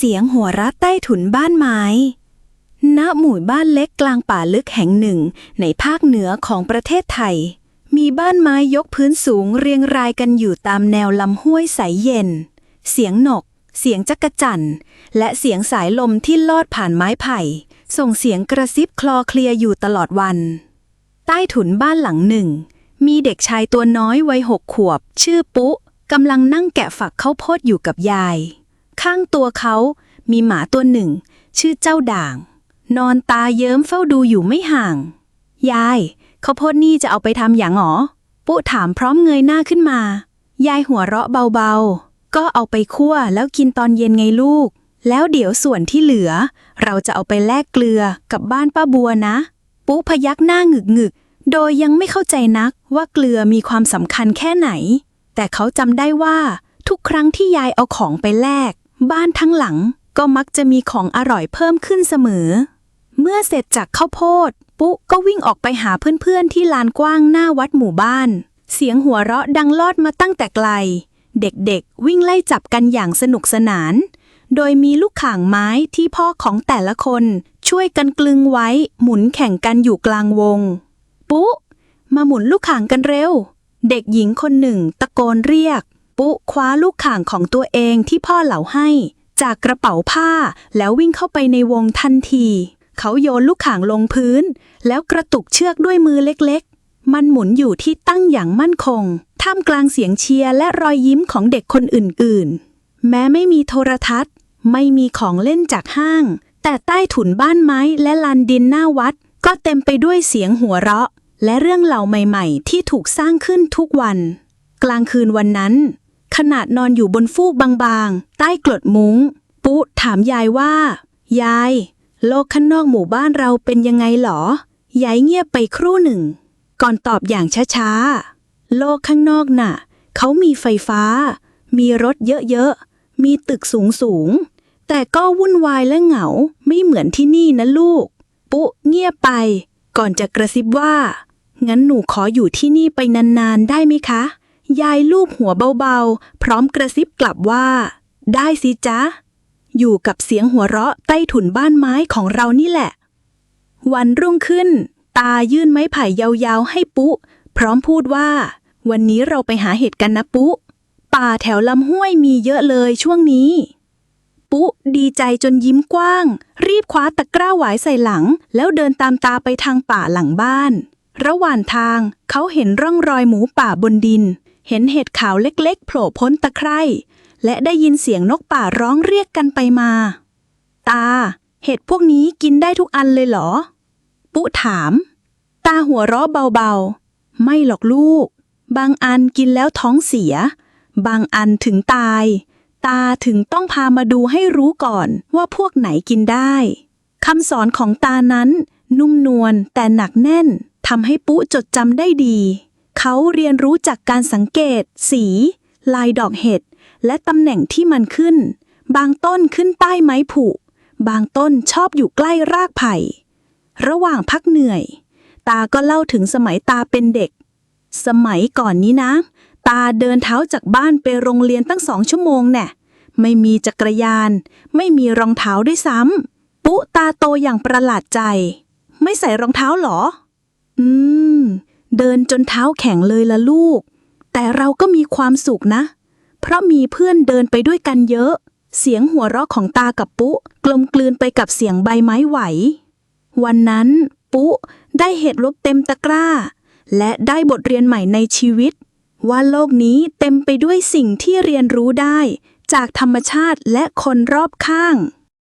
เสียงหัวเราะใต้ถุนบ้านไม้ ณ หมู่บ้านเล็กกลางป่าลึกแห่งหนึ่งในภาคเหนือของประเทศไทย มีบ้านไม้ยกพื้นสูงเรียงรายกันอยู่ตามแนวลำห้วยใสเย็น เสียงนก เสียงจักระจั่นและเสียงสายลมที่ลอดผ่านไม้ไผ่ ส่งเสียงกระซิบคลอเคลียอยู่ตลอดวัน ใต้ถุนบ้านหลังหนึ่ง มีเด็กชายตัวน้อยวัยหกขวบ ชื่อปุ๊กำลังนั่งแกะฝักข้าวโพดอยู่กับยาย ข้างตัวเขามีหมาตัวหนึ่ง ชื่อเจ้าด่าง นอนตาเยิ้มเฝ้าดูอยู่ไม่ห่าง ยายข้าวโพดนี่จะเอาไปทำอย่างหรอปุ๊ถามพร้อมเงยหน้าขึ้นมา ยายหัวเราะเบาๆ ก็เอาไปคั่วแล้วกินตอนเย็นไงลูก แล้วเดี๋ยวส่วนที่เหลือ เราจะเอาไปแลกเกลือกับบ้านป้าบัวนะ ปุ๊พยักหน้าหงึกหงึกโดยยังไม่เข้าใจนักว่าเกลือมีความสำคัญแค่ไหน แต่เขาจำได้ว่า ทุกครั้งที่ยายเอาของไปแลก บ้านทั้งหลังก็มักจะมีของอร่อยเพิ่มขึ้นเสมอ เมื่อเสร็จจากข้าวโพด ปุ๊ก็วิ่งออกไปหาเพื่อนๆที่ลานกว้างหน้าวัดหมู่บ้าน เสียงหัวเราะดังลอดมาตั้งแต่ไกล เด็กๆ วิ่งไล่จับกันอย่างสนุกสนาน โดยมีลูกข่างไม้ที่พ่อของแต่ละคน ช่วยกันกลึงไว้หมุนแข่งกันอยู่กลางวง ปุ๊มาหมุนลูกข่างกันเร็ว เด็กหญิงคนหนึ่งตะโกนเรียก ปุ๊คว้าลูกข่างของตัวเองที่พ่อเหลาให้ จากกระเป๋าผ้าแล้ววิ่งเข้าไปในวงทันที เขาโยนลูกข่างลงพื้น แล้วกระตุกเชือกด้วยมือเล็กๆ มันหมุนอยู่ที่ตั้งอย่างมั่นคง ท่ามกลางเสียงเชียร์และรอยยิ้มของเด็กคนอื่นๆ แม้ไม่มีโทรทัศน์ ไม่มีของเล่นจากห้าง แต่ใต้ถุนบ้านไม้และลานดินหน้าวัด ก็เต็มไปด้วยเสียงหัวเราะ และเรื่องเหล่าใหม่ ๆ ที่ถูกสร้างขึ้นทุกวัน กลางคืนวันนั้น ขนาดนอนอยู่บนฟูกบางๆ ใต้กรดมุง้ง ปุ๊ถามยายว่า ยาย โลกข้างนอกหมู่บ้านเราเป็นยังไงหรอ ยายเงียบไปครู่หนึ่ง ก่อนตอบอย่างช้าๆ โลกข้างนอกน่ะ เขามีไฟฟ้า มีรถเยอะๆ มีตึกสูงๆ แต่ก็วุ่นวายและเหงาไม่เหมือนที่นี่นะลูก ปุ๊เงียบไป ก่อนจะกระซิบว่า งั้นหนูขออยู่ที่นี่ไปนานๆ ได้ไหมคะ ยายลูบหัวเบาๆ พร้อมกระซิบกลับว่า ได้สิจ๊ะ อยู่กับเสียงหัวเราะใต้ถุนบ้านไม้ของเรานี่แหละ วันรุ่งขึ้น ตายื่นไม้ไผ่ยาวๆ ให้ปุ๊ พร้อมพูดว่า วันนี้เราไปหาเห็ดกันนะปุ๊ ป่าแถวลำห้วยมีเยอะเลยช่วงนี้ ปุ๊ดีใจจนยิ้มกว้าง รีบคว้าตะกร้าหวายใส่หลัง แล้วเดินตามตาไปทางป่าหลังบ้าน ระหว่างทางเขาเห็นร่องรอยหมูป่าบนดิน เห็นเห็ดขาวเล็กๆ โผล่พ้นตะไคร่ และได้ยินเสียงนกป่าร้องเรียกกันไปมา ตา เห็ดพวกนี้กินได้ทุกอันเลยเหรอ ปุ๊ถาม ตาหัวเราะเบาๆ ไม่หรอกลูก บางอันกินแล้วท้องเสีย บางอันถึงตาย ตาถึงต้องพามาดูให้รู้ก่อนว่าพวกไหนกินได้คำสอนของตานั้น นุ่มนวลแต่หนักแน่นทำให้ปุ๊จดจำได้ดี เขาเรียนรู้จากการสังเกต สี ลายดอกเห็ด และตำแหน่งที่มันขึ้น บางต้นขึ้นใต้ไม้ผุ บางต้นชอบอยู่ใกล้รากไผ่ ระหว่างพักเหนื่อย ตาก็เล่าถึงสมัยตาเป็นเด็ก สมัยก่อนนี้นะ ตาเดินเท้าจากบ้านไปโรงเรียนตั้งสองชั่วโมงแน่ไม่มีจักรยาน ไม่มีรองเท้าด้วยซ้ำปุ๊ตาโตอย่างประหลาดใจ ไม่ใส่รองเท้าหรอ อืม เดินจนเท้าแข็งเลยละลูก แต่เราก็มีความสุขนะ เพราะมีเพื่อนเดินไปด้วยกันเยอะ เสียงหัวเราะของตากับปุ๊กลมกลืนไปกับเสียงใบไม้ไหว วันนั้นปุ๊ได้เห็ดลบเต็มตะกร้า และได้บทเรียนใหม่ในชีวิต ว่าโลกนี้เต็มไปด้วยสิ่งที่เรียนรู้ได้ จากธรรมชาติและคนรอบข้าง